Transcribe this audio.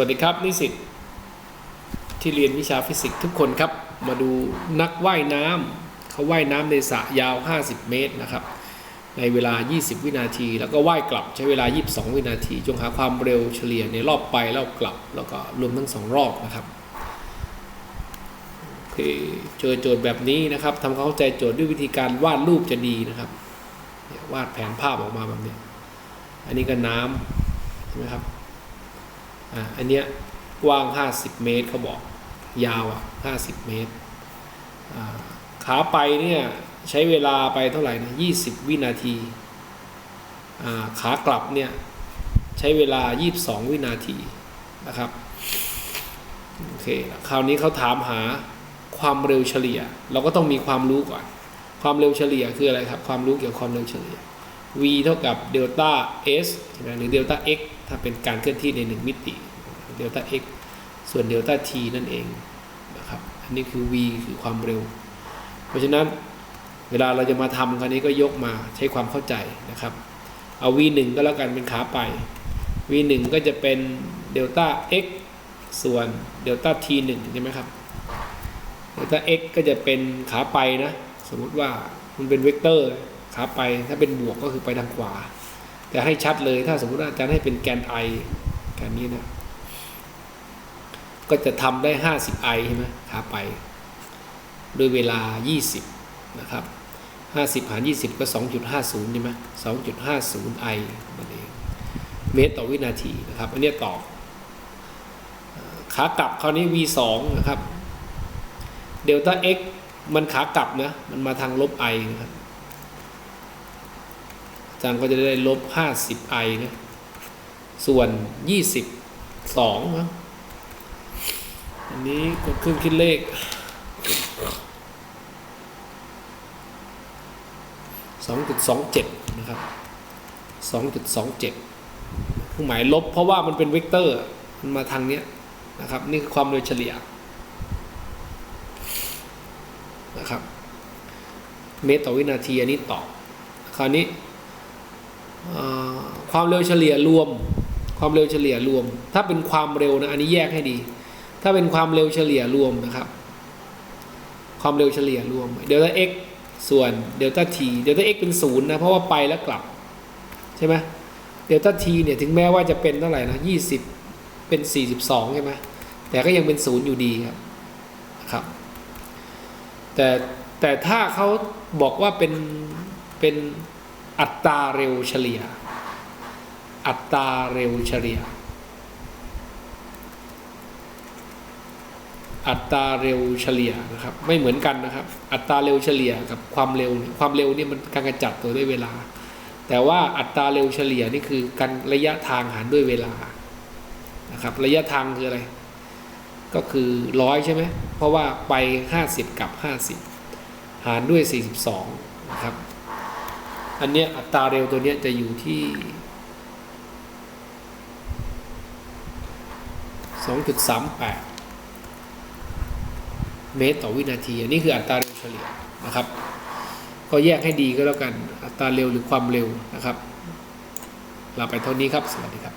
วัสดีครับนิสิตที่เรียนวิชาฟิสิกส์ทุกคนครับ มาดูนักว่ายน้ำเขาว่ายน้ำในสระยาว 50 เมตรนะครับ ในเวลา 20 วินาที แล้วก็ว่ายกลับใช้เวลา 22 วินาที จงหาความเร็วเฉลี่ยในรอบไปรอบกลับ แล้วก็รวมทั้งสองรอบนะครับโอเคเจอโจทย์แบบนี้นะครับทำความเข้าใจโจทย์ด้วยวิธีการวาดรูปจะดีนะครับวาดแผนภาพออกมาแบบนี้ อันนี้ก็น้ำใช่ไหมครับ อ่าอันเนี้ยกว้าง 50 เมตรเขาบอกยาวอะ50 เมตรขาไปเนี่ยใช้เวลาไปเท่าไหร่นะ20 วินาทีอ่าขากลับเนี่ยใช้เวลา 22 วินาทีนะครับโอเคคราวนี้เขาถามหาความเร็วเฉลี่ย เราก็ต้องมีความรู้ก่อน ความเร็วเฉลี่ยคืออะไรครับ ความรู้เกี่ยวกับความเร็วเฉลี่ย v เท่ากับเดลต้า s ใช่ไหมหรือเดลต้า x ถ้าเป็นการเคลื่อนที่ในหนึ่งมิติ เดลต้า x ส่วนเดลต้า t นั่นเองนะครับอันนี้คือ v คือความเร็ว เพราะฉะนั้นเวลาเราจะมาทำคราวนี้ก็ยกมาใช้ความเข้าใจนะครับ เอา v 1ก็แล้วกันเป็นขาไป v 1ก็จะเป็นเดลต้า x ส่วนเดลต้า t 1ใช่ไหมครับเดลต้า x ก็จะเป็นขาไปนะสมมติว่ามันเป็นเวกเตอร์ขาไปถ้าเป็นบวกก็คือไปทางขวา แต่ให้ชัดเลยถ้าสมมติว่าอาจารย์ให้เป็นแกน i แกนนี้นะ ก็จะทำได้ 50 i ใช่ไหมขาไปโดยเวลา 20 นะครับ 50 หาร 20 ก็ 2.50 ใช่ไหม2.50 i นั่นเองเมตรต่อวินาทีนะครับ อันนี้ยตอขากลับคราวนี้ v 2 นะครับเดลต้า x มันขากลับนะ มันมาทางลบ i นะครับอาจารย์ก็จะได้ลบ 50 i นะ ส่วน 22นะ อันนี้กดเครื่องคิดเลข2.27นะครับ2.27เครื่องหมายลบเพราะว่ามันเป็นเวกเตอร์มันมาทางเนี้ยนะครับ นี่คือความเร็วเฉลี่ยนะครับ เมตรต่อวินาทีอันนี้ต่อ คราวนี้ความเร็วเฉลี่ยรวม ความเร็วเฉลี่ยรวม ถ้าเป็นความเร็วนะ อันนี้แยกให้ดี ถ้าเป็นความเร็วเฉลี่ยรวมนะครับ ความเร็วเฉลี่ยรวมเดลต้า x ส่วนเดลต้า t เดลต้า x เป็นศูนย์นะ เพราะว่าไปแล้วกลับ ใช่ไหมเดลต้า t เนี่ยถึงแม้ว่าจะเป็นเท่าไหร่นะ20เป็น 42 ใช่ไหมแต่ก็ยังเป็นศูนย์อยู่ดีครับครับ แต่แต่ถ้าเขาบอกว่าเป็นเป็นอัตราเร็วเฉลี่ย อัตราเร็วเฉลี่ย อัตราเร็วเฉลี่ยนะครับ ไม่เหมือนกันนะครับ อัตราเร็วเฉลี่ยกับความเร็วความเร็วเนี่ยมันการกระจัดตัวด้วยเวลา แต่ว่าอัตราเร็วเฉลี่ยนี่คือการระยะทางหารด้วยเวลานะครับ ระยะทางคืออะไร ก็คือร้อยใช่ไหมเพราะว่าไป 50 กับ 50 หารด้วย 42นะครับอันเนี้ยอัตราเร็วตัวเนี้ยจะอยู่ที่ 2.38 เมตรต่อวินาที อันนี้คืออัตราเร็วเฉลี่ยนะครับ ก็แยกให้ดีก็แล้วกัน อัตราเร็วหรือความเร็วนะครับ ลาไปเท่านี้ครับ สวัสดีครับ